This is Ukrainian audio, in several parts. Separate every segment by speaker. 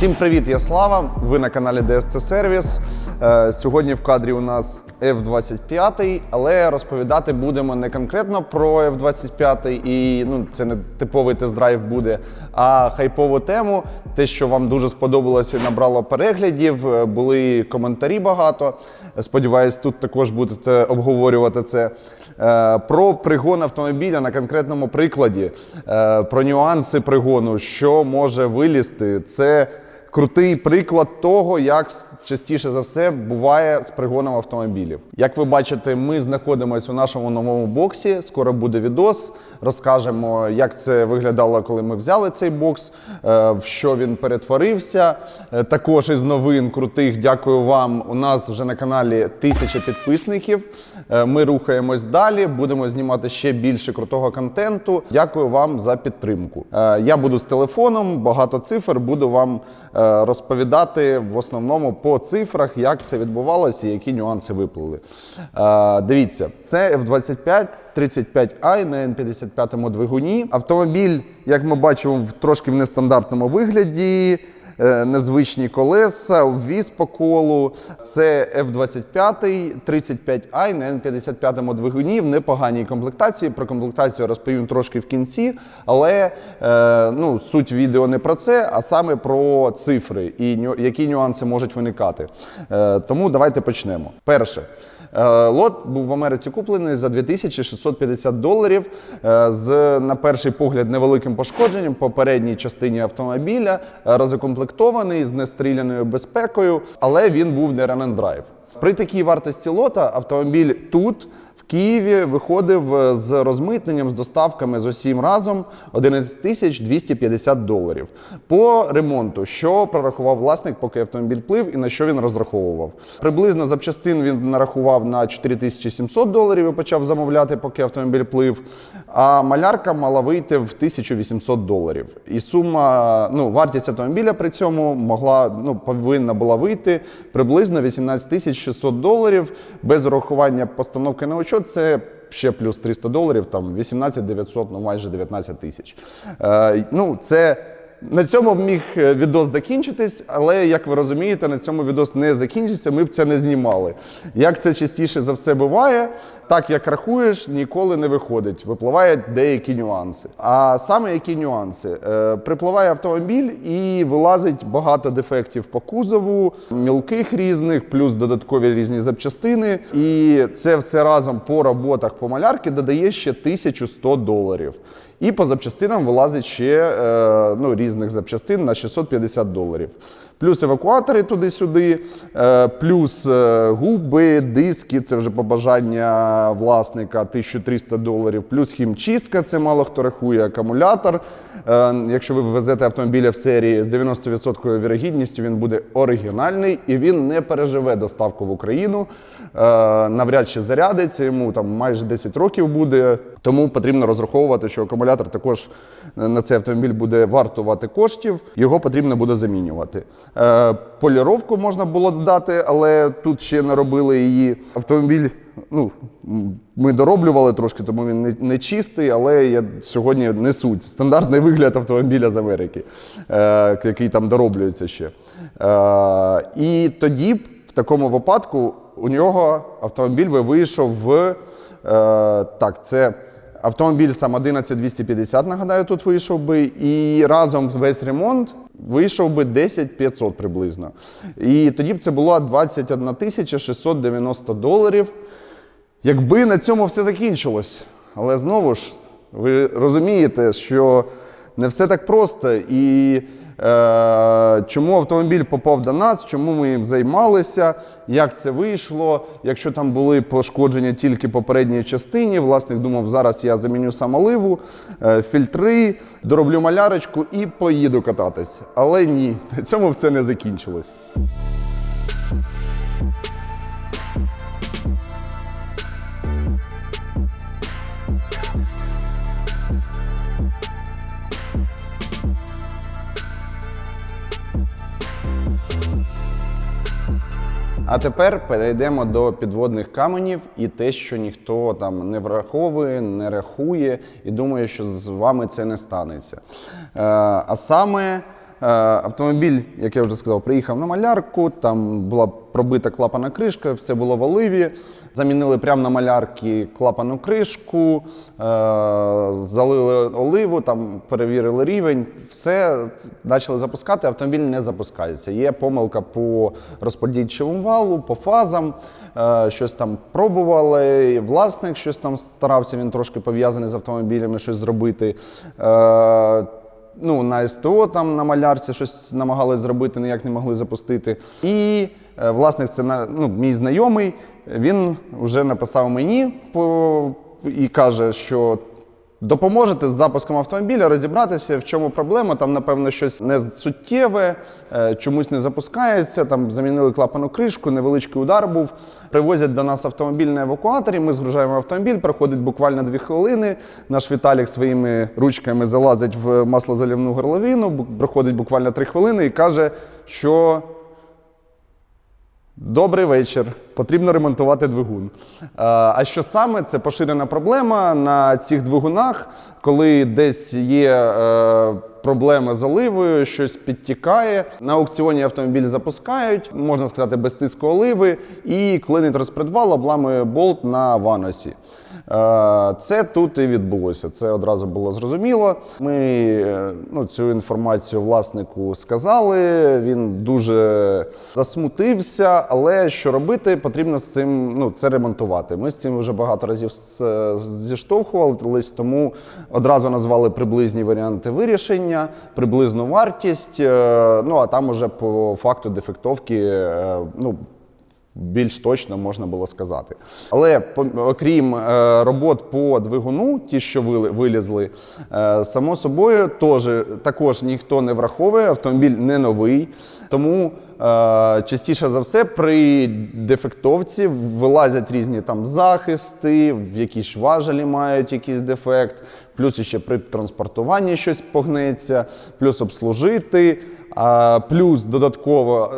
Speaker 1: Всім привіт, я Слава. Ви на каналі DSC Сервіс. Е, Сьогодні в кадрі у нас F-25, але розповідати будемо не конкретно про F-25 і ну, це не типовий тест-драйв буде, а хайпову тему. Те, що вам дуже сподобалося і набрало переглядів, е, були коментарі багато. Сподіваюсь, тут також будете обговорювати це. Е, Про пригон автомобіля на конкретному прикладі, про нюанси пригону, що може вилізти. Це крутий приклад того, як частіше за все буває з пригоном автомобілів. Як ви бачите, ми знаходимося у нашому новому боксі. Скоро буде відос. Розкажемо, як це виглядало, коли ми взяли цей бокс, е, в що він перетворився. Е, Також із новин крутих, дякую вам. У нас вже на каналі тисяча підписників. Е, Ми рухаємось далі, будемо знімати ще більше крутого контенту. Дякую вам за підтримку. Я буду з телефоном, багато цифр, буду вам розповідати в основному по цифрах, як це відбувалося і які нюанси виплили. Е, Дивіться, це F-25 35i на N55 двигуні. Автомобіль, як ми бачимо, в трошки в нестандартному вигляді. Е, Незвичні колеса, ввіз по колу. Це F25 35i на N55 двигуні в непоганій комплектації. Про комплектацію розповім трошки в кінці, але е, ну, суть відео не про це, а саме про цифри і які нюанси можуть виникати. Е, тому давайте почнемо. Перше. Е, Лот був в Америці куплений за 2650 доларів е, з, на перший погляд, невеликим пошкодженням по передній частині автомобіля, розкомплектований з нестріляною безпекою, але він був не run and drive. При такій вартості лота автомобіль тут. Києві виходив е, з розмитненням, з доставками з усім разом 11 тисяч 250 доларів. По ремонту, що прорахував власник, поки автомобіль плив, і на що він розраховував. Приблизно запчастин він нарахував на 4700 доларів і почав замовляти, поки автомобіль плив. А малярка мала вийти в 1800 доларів. І сума, ну, вартість автомобіля при цьому могла, ну, повинна була вийти приблизно 18 тисяч 600 доларів без урахування постановки на учет. Це ще плюс 300 доларів, там 18 900, ну майже 19 тисяч. Е, ну, це на цьому міг е, відос закінчитись, але як ви розумієте, на цьому відос не закінчиться. Ми б це не знімали. Як це частіше за все буває, так як рахуєш, ніколи не виходить. Випливають деякі нюанси. А саме які нюанси? Е, припливає автомобіль і вилазить багато дефектів по кузову, мілких різних, плюс додаткові різні запчастини. І це все разом по роботах по малярки додає ще 1100 доларів. І по запчастинам вилазить ще е, ну, різних запчастин на 650 доларів. Плюс евакуатори туди-сюди, е, плюс е, губи, диски, це вже побажання власника 1300 доларів, плюс хімчистка, це мало хто рахує, акумулятор. Е, якщо ви везете автомобіля в серії з 90% вірогідністю, він буде оригінальний і він не переживе доставку в Україну. Навряд чи зарядиться, йому там майже 10 років буде. Тому потрібно розраховувати, що акумулятор також на цей автомобіль буде вартувати коштів, його потрібно буде замінювати. Е, поліровку можна було додати, але тут ще не робили її. Автомобіль, ну ми дороблювали трошки, тому він не, не чистий, але я сьогодні не суть. Стандартний вигляд автомобіля з Америки, е, який там дороблюється ще. Е, і тоді в такому випадку у нього автомобіль би вийшов в так, це автомобіль сам 11250, нагадаю, тут вийшов би, і разом весь ремонт вийшов би 10500 приблизно. І тоді б це було 21 690 доларів. Якби на цьому все закінчилось. Але знову ж, ви розумієте, що не все так просто. І чому автомобіль попав до нас, чому ми їм займалися, як це вийшло, якщо там були пошкодження тільки попередній частині, власник думав, зараз я заміню самоливу, е, фільтри, дороблю малярочку і поїду кататись. Але ні, на цьому все не закінчилось. А тепер перейдемо до підводних каменів і те, що ніхто там не враховує, не рахує і думає, що з вами це не станеться. Е, а саме Автомобіль, як я вже сказав, приїхав на малярку, там була пробита клапана кришка, все було в оливі. Замінили прямо на малярки клапану кришку, е, залили оливу, там перевірили рівень, все почали запускати. Автомобіль не запускається. Є помилка по розподільчому валу, по фазам. Е, щось там пробували. Власник щось там старався, він трошки пов'язаний з автомобілями, щось зробити. Ну, на СТО там на малярці щось намагалися зробити, ніяк не могли запустити. І е, власник, це ну, мій знайомий, він вже написав мені по, і каже, що допоможете з запуском автомобіля розібратися, в чому проблема. Там, напевно, щось не суттєве, е, чомусь не запускається. Там замінили клапану кришку, невеличкий удар був. Привозять до нас автомобіль на евакуаторі. Ми згружаємо автомобіль, проходить буквально дві хвилини. Наш Віталік своїми ручками залазить в маслозалівну горловину, проходить буквально три хвилини і каже, що Добрий вечір. Потрібно ремонтувати двигун. Е, А що саме? Це поширена проблема на цих двигунах, коли десь є проблеми з оливою, щось підтікає. На аукціоні автомобіль запускають, можна сказати, без тиску оливи, і клинить розпредвал, обламує болт на ваносі. Е, Це тут і відбулося. Це одразу було зрозуміло. Ми е, ну, цю інформацію власнику сказали. Він дуже засмутився, але що робити? Потрібно з цим ну, це ремонтувати. Ми з цим вже багато разів з- зіштовхувались, тому одразу назвали приблизні варіанти вирішення, приблизну вартість. е, Ну а там уже по факту дефектовки. е, Ну, більш точно можна було сказати. Але окрім е, робот по двигуну, ті, що вилізли, е, само собою теж, також ніхто не враховує, автомобіль не новий. Тому е, частіше за все при дефектовці вилазять різні там захисти, в якісь важелі мають якийсь дефект, плюс ще при транспортуванні щось погнеться, плюс обслужити. Плюс додатково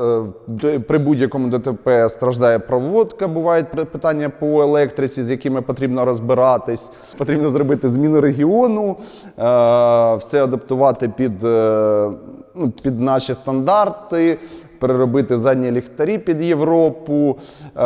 Speaker 1: е, при будь-якому ДТП страждає проводка. Бувають питання по електриці, з якими потрібно розбиратись. Потрібно зробити зміну регіону, е, все адаптувати під, е, ну, під наші стандарти, переробити задні ліхтарі під Європу, е,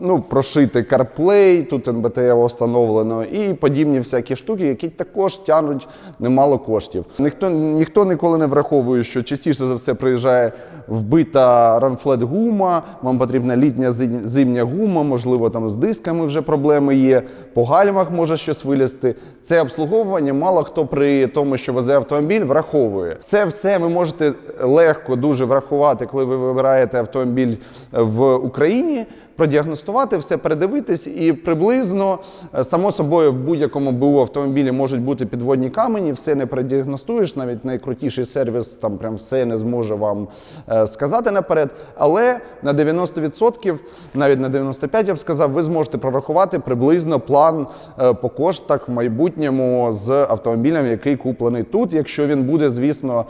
Speaker 1: ну, прошити CarPlay, тут НБТ встановлено, і подібні всякі штуки, які також тягнуть немало коштів. Ніхто, ніхто ніколи не враховує, що частіше за все приїжджає вбита ранфлет гума, вам потрібна літня зимня гума, можливо, там з дисками вже проблеми є, по гальмах може щось вилізти. Це обслуговування мало хто при тому, що везе автомобіль, враховує. Це все ви можете легко дуже врахувати, коли ви вибираєте автомобіль в Україні. Продіагностувати все, передивитись, і приблизно е, само собою в будь-якому БУ автомобілі можуть бути підводні камені, все не продіагностуєш, навіть найкрутіший сервіс там прям все не зможе вам е, сказати наперед. Але на 90%, навіть на 95%, я б сказав, ви зможете прорахувати приблизно план е, по коштах в майбутньому з автомобілем, який куплений тут, якщо він буде, звісно,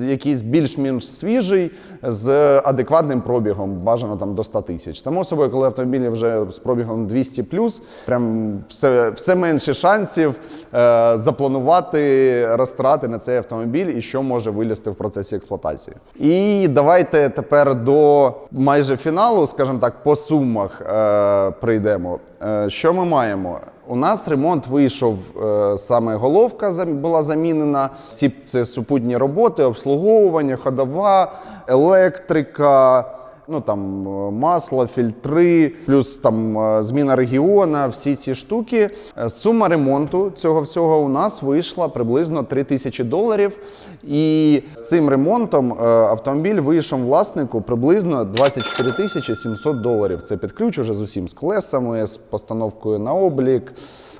Speaker 1: якийсь більш-менш свіжий, з адекватним пробігом, бажано там до 100 тисяч. Само собою, коли автомобілі вже з пробігом 200 плюс, прям все, все менше шансів е, запланувати розтрати на цей автомобіль і що може вилізти в процесі експлуатації. І давайте тепер до майже фіналу, скажімо так, по сумах е, прийдемо. Е, що ми маємо? У нас ремонт вийшов е, саме головка була замінена. Всі це супутні роботи, обслуговування, ходова, електрика. Ну там е, масло, фільтри, плюс там е, зміна регіона, всі ці штуки. Е, Сума ремонту цього всього у нас вийшла приблизно 3 тисячі доларів. І з цим ремонтом автомобіль вийшов власнику приблизно 24 тисячі 700 доларів. Це під ключ уже з усім з колесами, з постановкою на облік.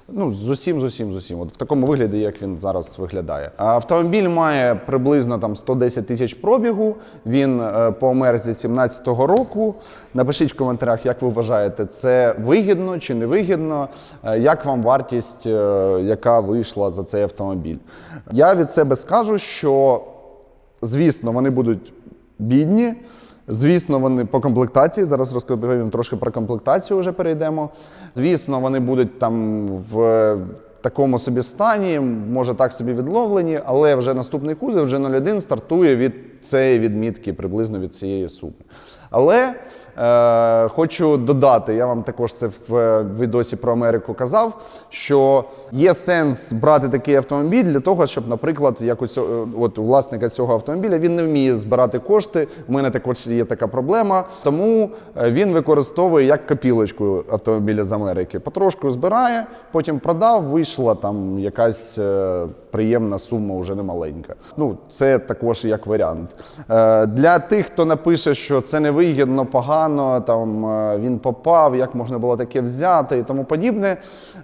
Speaker 1: Ну, з усім, з усім, з усім. От в такому вигляді, як він зараз виглядає. Автомобіль має приблизно там 110 тисяч пробігу. Він е, по Америці 17-го року. Напишіть в коментарях, як ви вважаєте, це вигідно чи не вигідно, Е, як вам вартість, е, яка вийшла за цей автомобіль. Я від себе скажу, що звісно, вони будуть бідні. Звісно, вони по комплектації. Зараз розповім трошки про комплектацію вже перейдемо. Звісно, вони будуть там в такому собі стані, може так собі відловлені, але вже наступний кузов, вже 01 стартує від цієї відмітки, приблизно від цієї суми. Але е, хочу додати, я вам також це в е, відосі про Америку казав, що є сенс брати такий автомобіль для того, щоб, наприклад, як у цього, от у власника цього автомобіля він не вміє збирати кошти. У мене також є така проблема. Тому е, він використовує як копілочку автомобіля з Америки. Потрошку збирає, потім продав, вийшла там якась е, приємна сума, вже не маленька. Ну, це також як варіант. Е, Для тих, хто напише, що це невигідно, погано, там е, він попав, як можна було таке взяти і тому подібне.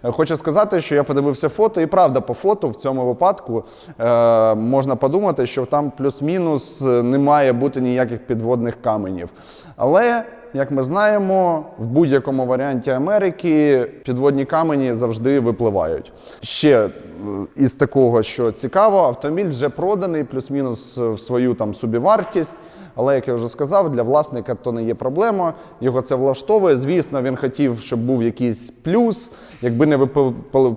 Speaker 1: е, Хочу сказати, що я подивився фото, і правда, по фото в цьому випадку е, можна подумати, що там плюс-мінус е, не має бути ніяких підводних каменів. Але як ми знаємо, в будь-якому варіанті Америки підводні камені завжди випливають. Ще із такого, що цікаво, автомобіль вже проданий, плюс-мінус в свою там собівартість. Але як я вже сказав, для власника то не є проблема. Його це влаштовує. Звісно, він хотів, щоб був якийсь плюс, якби не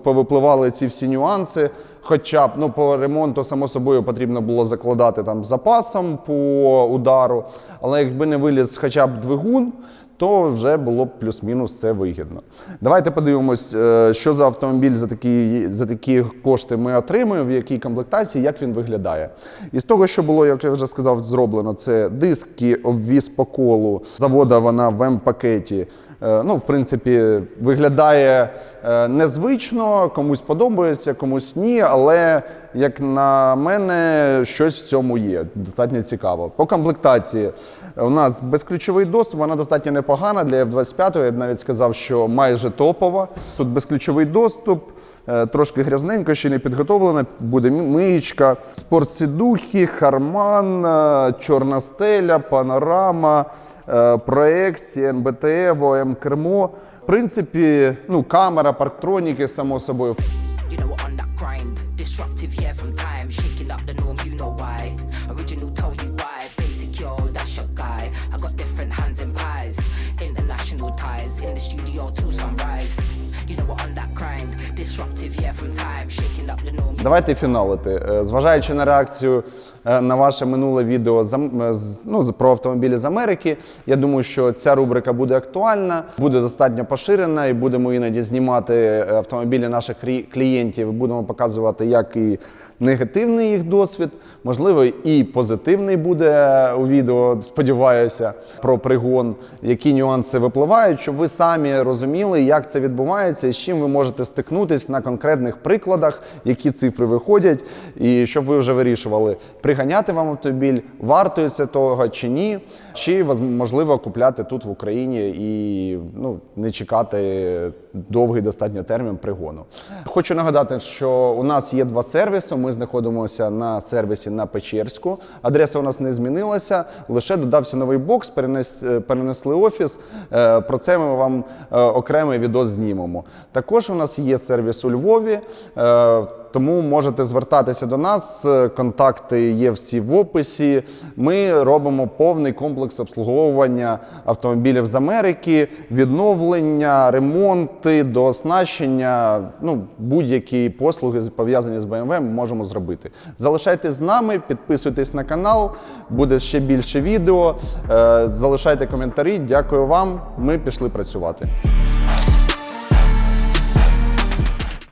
Speaker 1: повипливали ці всі нюанси. Хоча б ну по ремонту, само собою, потрібно було закладати там з запасом по удару. Але якби не виліз хоча б двигун, то вже було б плюс-мінус це вигідно. Давайте подивимось, е, що за автомобіль за такі, за такі кошти ми отримуємо, в якій комплектації, як він виглядає. Із того, що було, як я вже сказав, зроблено, це диски, обвіз по колу. Завода вона в М-пакеті. Е, Ну, в принципі, виглядає е, незвично, комусь подобається, комусь ні, але як на мене, щось в цьому є. Достатньо цікаво. По комплектації у нас безключовий доступ, вона достатньо непогана для F25, я б навіть сказав, що майже топова. Тут безключовий доступ. е, Трошки грязненько, ще не підготовлена, буде миєчка, спортсідухи, харман, е, чорна стеля, панорама, е, проекція, НБТ, ВОМ кермо. В принципі, ну, камера, парктроніки, само собою.
Speaker 2: You know we're on that grind. Disruptive, yeah, from time. Shaking up the norm, you know why. Original told you why. Basic, yo, that's your guy. I got different hands and pies. International ties. In the studio till sunrise. You know we're on that grind. Disruptive, yeah, from time. Shaking up the norm.
Speaker 1: Давайте фіналити. Е, Зважаючи на реакцію е, на ваше минуле відео е, ну, про автомобілі з Америки, я думаю, що ця рубрика буде актуальна, буде достатньо поширена, і будемо іноді знімати е, автомобілі наших клієнтів. Будемо показувати, як і негативний їх досвід, можливо, і позитивний буде у відео. Сподіваюся, про пригон, які нюанси випливають, щоб ви самі розуміли, як це відбувається і з чим ви можете стикнутись на конкретних прикладах, які цифри виходять, і щоб ви вже вирішували, приганяти вам автомобіль, вартує це того чи ні, чи можливо купляти тут в Україні і ну, не чекати довгий достатньо термін пригону. Хочу нагадати, що у нас є два сервіси. Ми знаходимося на сервісі на Печерську. Адреса у нас не змінилася, лише додався новий бокс, перенес, е, перенесли офіс. Е, Про це ми вам е, окремий відео знімемо. Також у нас є сервіс у Львові. Тому можете звертатися до нас. е, Контакти є всі в описі. Ми робимо повний комплекс обслуговування автомобілів з Америки, відновлення, ремонти, дооснащення. Ну, будь-які послуги пов'язані з BMW ми можемо зробити. Залишайтесь з нами, підписуйтесь на канал, буде ще більше відео. Е, Залишайте коментарі. Дякую вам. Ми пішли працювати.